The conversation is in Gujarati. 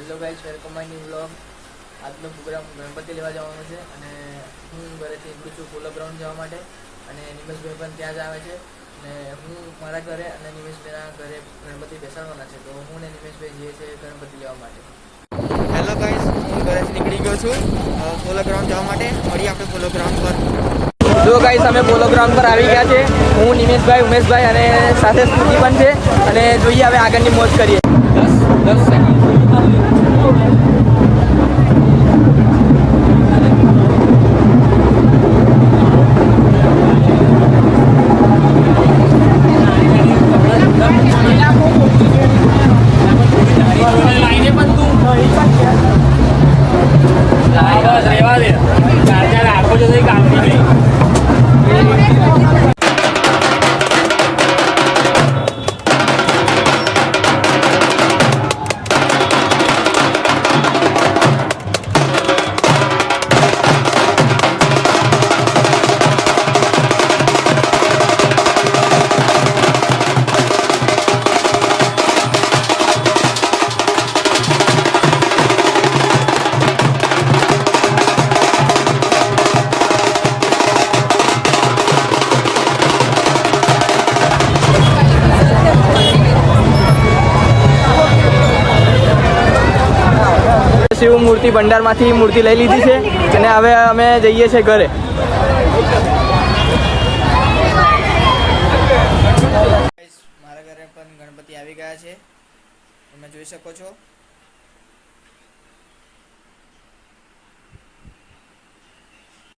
Hello guys welcome my new blog આજનો પ્રોગ્રામ ગણપતિ લેવા જવાનો છે અને હું ઘરેથી નીકળું છું પોલો ગ્રાઉન્ડ જવા માટે અને નિમેશભાઈ પણ ત્યાં જ આવે છે. અને હું મારા ઘરે અને નિમેશભાઈના ઘરે ગણપતિ બેસાડવાના છે તો હું ને નિમેશભાઈ જઈએ છીએ ગણપતિ લેવા માટે. હેલો ગાઈસ હું ઘરેથી નીકળી ગયો છું પોલો ગ્રાઉન્ડ જવા માટે. મળીએ આપણે પોલો ગ્રાઉન્ડ પર. જો ગાઈસ અમે પોલો ગ્રાઉન્ડ પર આવી ગયા છે. હું નિમેશભાઈ ઉમેશભાઈ અને સાથે સ્મૃતિ પણ છે. અને જોઈએ હવે આગળની મોજ કરીએ. દસ દસ સેકન્ડ よろしくお願いします。શિવ મૂર્તિ ભંડારમાંથી મૂર્તિ લઈ લીધી છે અને હવે અમે જઈએ છીએ ઘરે. મારા ઘરે પણ ગણપતિ આવી ગયા છે. તમે જોઈ શકો છો.